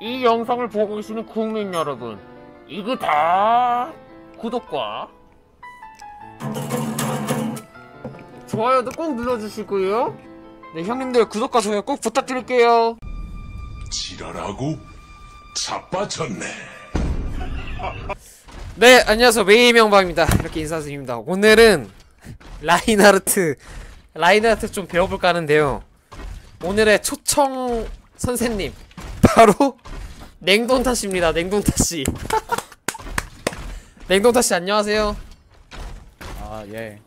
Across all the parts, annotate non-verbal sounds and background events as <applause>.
이 영상을 보고 계시는 국민 여러분, 이거 다 구독과 좋아요도 꼭 눌러주시고요. 네, 형님들 구독과 좋아요 꼭 부탁드릴게요. 지랄하고 자빠졌네. <laughs> 네, 안녕하세요. 메이명방입니다. 이렇게 인사드립니다. 오늘은 라인하르트, 라인하르트 좀 배워볼까 하는데요. 오늘의 초청 선생님, 바로 냉동타씨입니다. 냉동타씨. 냉동타씨 안녕하세요. 아, 예.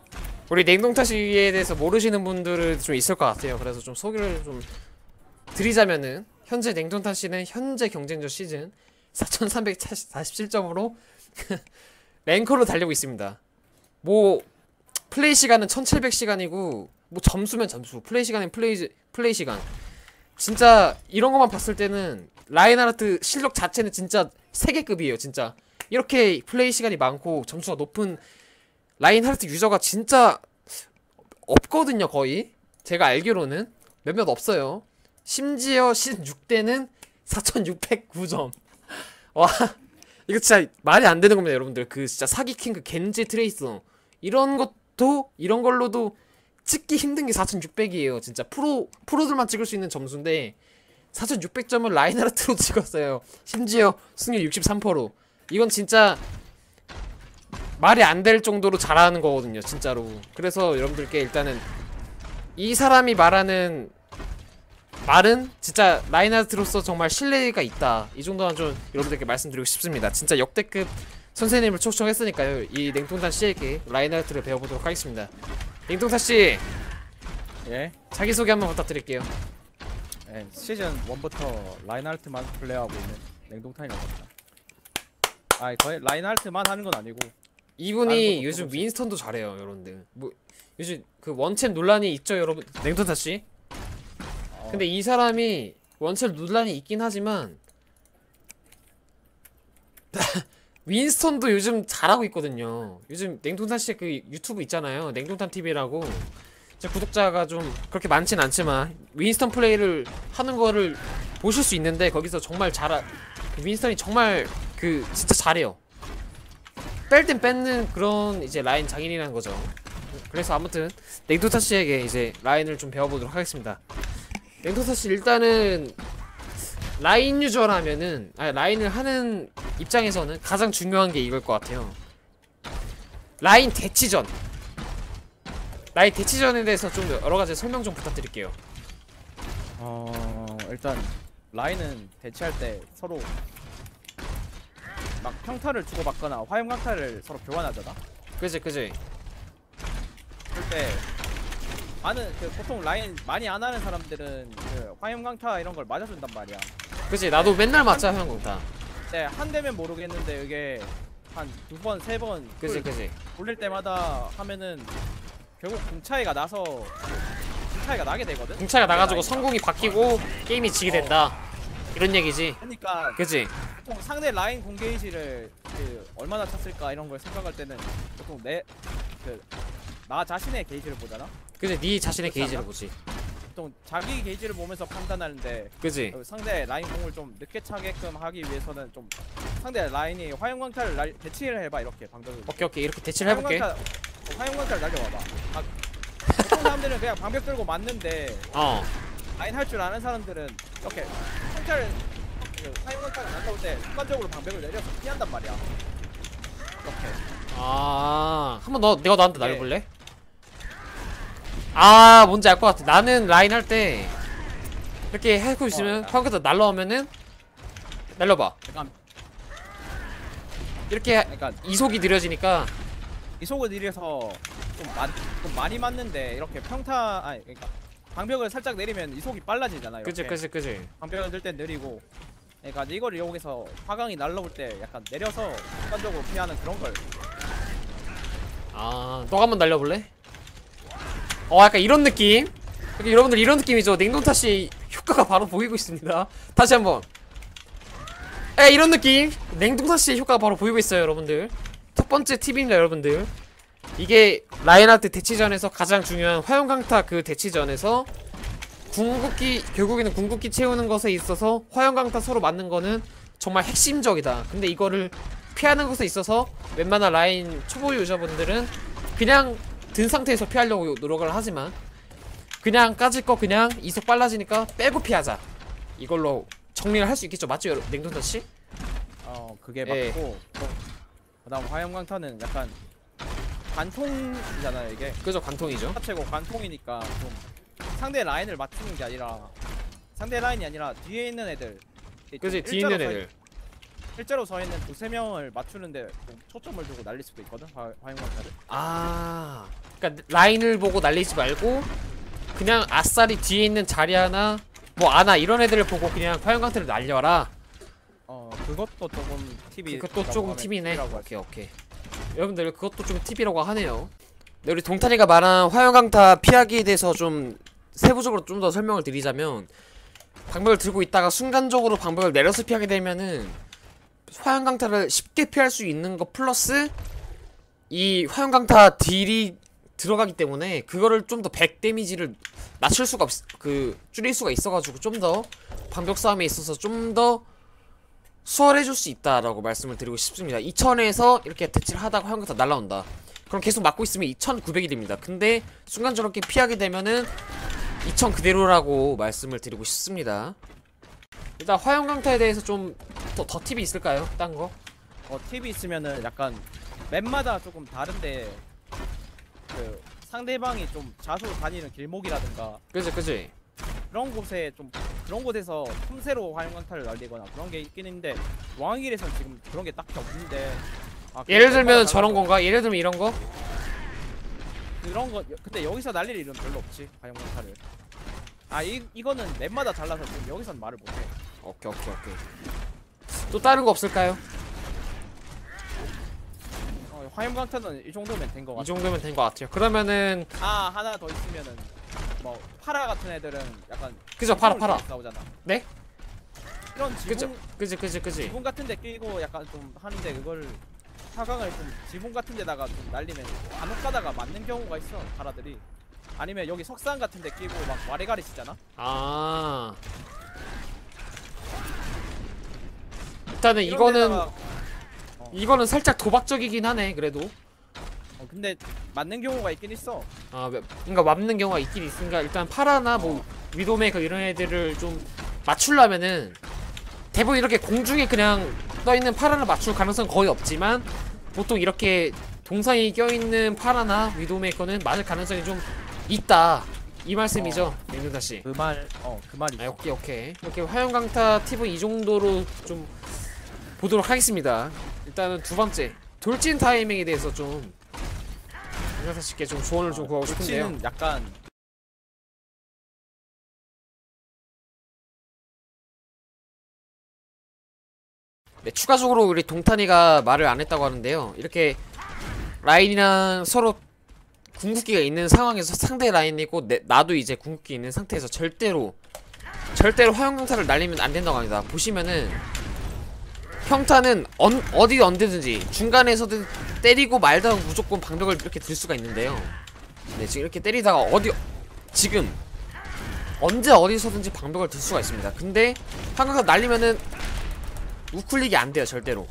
우리 냉동타씨에 대해서 모르시는 분들은 좀 있을 것 같아요. 그래서 좀 소개를 좀 드리자면은 현재 냉동타씨는 현재 경쟁전 시즌 4,347점으로 <laughs> 랭커로 달리고 있습니다. 뭐 플레이 시간은 1,700시간이고 뭐 점수면 점수, 플레이 시간은 플레이 플레이 시간. 진짜 이런 것만 봤을 때는 라인하르트 실력 자체는 진짜 세계급이에요, 진짜. 이렇게 플레이 시간이 많고 점수가 높은 라인하르트 유저가 진짜 없거든요, 거의. 제가 알기로는 몇몇 없어요. 심지어 시즌 6대는 4,609점. 와, 이거 진짜 말이 안 되는 겁니다, 여러분들. 그 진짜 사기 킹 그 겐지 트레이서 이런 것도 이런 걸로도 찍기 힘든 게 4,600이에요. 진짜 프로 프로들만 찍을 수 있는 점수인데 4,600점을 라인하르트로 <laughs> 찍었어요. 심지어 승률 63%로. 이건 진짜 말이 안 될 정도로 잘하는 거거든요, 진짜로. 그래서 여러분들께 일단은 이 사람이 말하는 말은 진짜 라인하르트로서 정말 신뢰가 있다. 이 정도만 좀 여러분들께 말씀드리고 싶습니다. 진짜 역대급 선생님을 초청했으니까요. 이 냉동탄 씨에게 라인하르트를 배워보도록 하겠습니다. 냉동탄 씨 예. 자기 소개 한번 부탁드릴게요. 예. 시즌 1부터 라인하르트만 플레이하고 있는 냉동탄이라고 합니다. 아, 거의 라인하르트만 하는 건 아니고. 이분이 요즘. 윈스턴도 잘해요, 여러분들. 뭐 요즘 그 원챔 논란이 있죠, 여러분. 냉동탄 씨. 어, 근데 이 사람이 원첼 논란이 있긴 하지만 <laughs> 윈스턴도 요즘 잘하고 있거든요. 요즘 냉동탄 씨의 그 유튜브 있잖아요. 냉동탄 TV라고. 제 구독자가 좀 그렇게 많진 않지만 윈스턴 플레이를 하는 거를 보실 수 있는데 거기서 정말 잘하 그 윈스턴이 정말 그 진짜 잘해요. 뺄 땐 뺏는 그런 이제 라인 장인이라는 거죠. 그래서 아무튼 냉동탄 씨에게 이제 라인을 좀 배워보도록 하겠습니다. 냉동사 씨 일단은 라인 유저라면은 아니 라인을 하는 입장에서는 가장 중요한 게 이걸 것 같아요. 라인 대치전. 라인 대치전에 대해서 좀 여러 가지 설명 좀 부탁드릴게요. 어, 일단 라인은 대치할 때 서로 막 평타를 주고받거나 화염 강타를 서로 교환하잖아. 그지 그지. 그럴 때 많은 그 보통 라인 많이 안 하는 사람들은 그 화염 강타 이런 걸 맞아준단 말이야. 그지 나도 맨날 맞자 형공다. 근 데한 대면 모르겠는데 이게 한 두 번, 세 번 그지 그지. 돌릴 때마다 하면은 결국 공 차이가 나서 공 차이가 나게 되거든. 공차가 나가지고 라인이랑. 성공이 바뀌고 게임이 지게 된다. 이런 얘기지. 그러니까 그지. 보통 상대 라인 공게이지를 그 얼마나 찼을까 이런 걸 생각할 때는 보통 내 그 나 자신의 게이지를 보잖아. 그지 네 자신의 게이지를? 보지. 보통 자기 게이지를 보면서 판단하는데 그지. 그 상대 라인 공을 좀 늦게 차게끔 하기 위해서는 좀 상대 라인이 화염 강타를 날, 대치를 해봐 이렇게 방벽을. 오케이 오케이 이렇게 대치를 해볼게. 화염 강타, 어, 화염 강타를 날려봐봐. 아, 보통 사람들은 그냥 방벽 들고 맞는데 어. 라인 할 줄 아는 사람들은 이렇게 강타를 그 화염 강타를 날라올 때 순간적으로 방벽을 내려서 피한단 말이야. 이렇게. 아, 한 번 너 내가 너한테 네. 날려볼래? 아, 뭔지 알 것 같아. 나는 라인 할 때 이렇게 하고 있으면 어, 화면에서 날라오면은 날려봐. 약간 이렇게 그러니까 이속이 느려지니까 이속을 느려서 좀, 많, 좀 많이 맞는데 이렇게 평타 아니 그러니까 방벽을 살짝 내리면 이속이 빨라지잖아 이렇게 그지 그지 그지. 방벽을 들땐 느리고 그러니까 이거를 이용해서 화강이 날라올 때 약간 내려서 순간적으로 피하는 그런 걸 아, 너가 한번 날려볼래? 어, 약간 이런 느낌. 여러분들 이런 느낌이죠. 냉동타시 효과가 바로 보이고 있습니다. 다시 한번. 에 이런 느낌. 냉동타시 효과가 바로 보이고 있어요, 여러분들. 첫 번째 팁입니다, 여러분들. 이게 라인하트 대치전에서 가장 중요한 화염강타 그 대치전에서 궁극기 결국에는 궁극기 채우는 것에 있어서 화염강타 서로 맞는 거는 정말 핵심적이다. 근데 이거를 피하는 것에 있어서 웬만한 라인 초보 유저분들은 그냥 든 상태에서 피하려고 노력을 하지만 그냥 까질 거 그냥 이속 빨라지니까 빼고 피하자. 이걸로 정리를 할 수 있겠죠, 맞죠, 여러분? 씨? 어 그게 예. 맞고 또 그다음 화염강타는 약간 관통이잖아요 이게 그죠, 관통이죠. 합체고 관통이니까 좀 상대 라인을 맞추는 게 아니라 상대 라인이 아니라 뒤에 있는 애들 그지, 뒤에 있는 애들. 실제로 서 있는 두세 명을 맞추는데 좀 초점을 두고 날릴 수도 있거든 화, 화염강타를 아, 그러니까 라인을 보고 날리지 말고 그냥 아싸리 뒤에 있는 자리아나 뭐 아나 이런 애들을 보고 그냥 화염강타를 날려라. 어 그것도 조금 팁이 그것도 조금 팁이네. 오케이 오케이. 여러분들 그것도 좀 팁이라고 하네요. 네, 우리 동탄이가 말한 화염강타 피하기에 대해서 좀 세부적으로 좀 더 설명을 드리자면 방벽을 들고 있다가 순간적으로 방벽을 내려서 피하게 되면은 화염강타를 쉽게 피할 수 있는 거 플러스 이 화염강타 딜이 들어가기 때문에 그거를 좀더백 데미지를 낮출 수가 없, 그 줄일 수가 있어가지고 좀 더 방벽 싸움에 있어서 좀 더 수월해줄 수 있다라고 말씀을 드리고 싶습니다. 2000에서 이렇게 대치를 하다가 화염강타 날라온다. 그럼 계속 맞고 있으면 2900이 됩니다. 근데 순간적으로 이렇게 피하게 되면은 2000 그대로라고 말씀을 드리고 싶습니다. 일단 화염강타에 대해서 좀 더 더 팁이 있을까요? 딴 거? 어 팁이 있으면은 약간 맵마다 조금 다른데 그 상대방이 좀 자주 다니는 길목이라든가 그지 그지. 그런 곳에 좀 그런 곳에서 틈새로 화염강타를 날리거나 그런 게 있긴 있는데 왕길에선 지금 그런 게 딱히 없는데 아, 예를 들면 맵마다 저런 건가? 예를 들면 이런 거? 그런 거 근데 여기서 날릴 일은 별로 없지 화염강타를 아 이, 이거는 맵마다 달라서 지금 여기선 말을 못해 오케이 오케이 오케이. 또 다른 거 없을까요? 어, 화염강타는 이 정도면 된거이 같아 정도면 된것 같아요. 그러면은 아 하나 더 있으면은 뭐 파라 같은 애들은 약간 그죠 파라 파라. 싸우잖아 네? 이런 그죠 지붕 그지 그지 그지. 지붕 같은 데 끼고 약간 좀 하는데 그걸 사강을 좀 지붕 같은 데다가 좀 날리면 간혹 가다가 맞는 경우가 있어 파라들이 아니면 여기 석상 같은 데 끼고 막 와리가리 치잖아 아. 일단은 이거는 데다가- 이거는 살짝 도박적이긴 하네 그래도. 어, 근데 맞는 경우가 있긴 있어 아, 왜- 그러니까 맞는 경우가 있긴 있으니까 일단 파라나 뭐 위도메이커 이런 애들을 좀 맞추려면은 대부분 이렇게 공중에 그냥 떠 있는 파라를 맞출 가능성은 거의 없지만 보통 이렇게 동상이 껴 있는 파라나 위도메이커는 맞을 가능성이 좀 있다. 이 말씀이죠, 냉동다 씨. 그 말 어 그 말이 아, 오케이 오케이. 이렇게 화염강타 팁은 이 정도로 좀 보도록 하겠습니다. 일단은 두 번째 돌진 타이밍에 대해서 좀 냉동다 씨께 좀 조언을 좀 구하고 싶은데요. 는 약간 네, 추가적으로 우리 동탄이가 말을 안 했다고 하는데요. 이렇게 라인이랑 서로 궁극기가 있는 상황에서 상대 라인이고 내, 나도 이제 궁극기 있는 상태에서 절대로 절대로 화염강타를 날리면 안 된다고 합니다. 보시면은 평타는 언, 어디 언제든지 중간에서든 때리고 말다가 무조건 방벽을 이렇게 들 수가 있는데요. 네, 지금 이렇게 때리다가 어디 지금 언제 어디서든지 방벽을 들 수가 있습니다. 근데 화염강타 날리면은 우클릭이 안 돼요 절대로.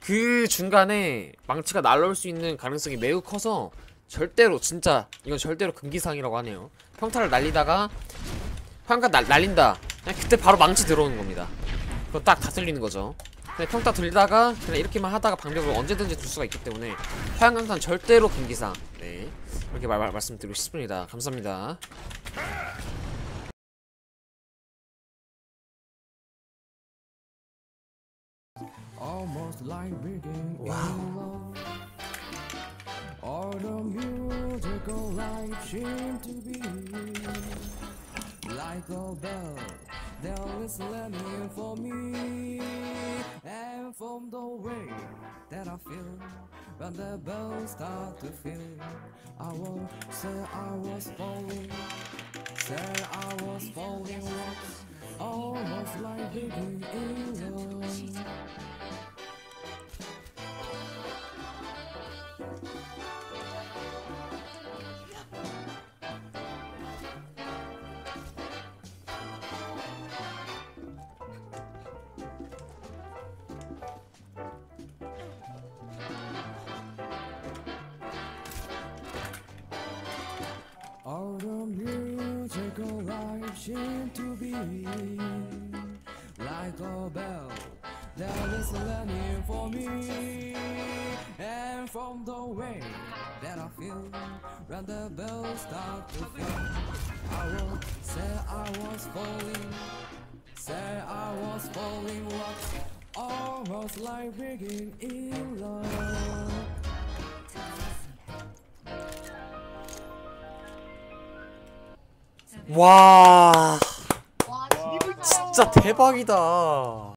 그 중간에 망치가 날라올 수 있는 가능성이 매우 커서 절대로 진짜 이건 절대로 금기사항이라고 하네요. 평타를 날리다가 날, 날린다. 그냥 그때 바로 망치 들어오는 겁니다. 그거 딱다 들리는 거죠 그냥 평타 들다가 그냥 이렇게만 하다가 방벽을 언제든지 들 수가 있기 때문에 화양강탄 절대로 금기사항 네. 이렇게 말, 말, 말씀드리고 싶습니다. 감사합니다. Like a bell. They're listening for me, and from the way that I feel. When the bells start to feel, I won't say I was falling, say I was falling almost like being Like a bell that is learning for me. And from the way that I feel When the bell start to fall I will say I was falling Say I was falling Almost like being in love Wow. 진짜 대박이다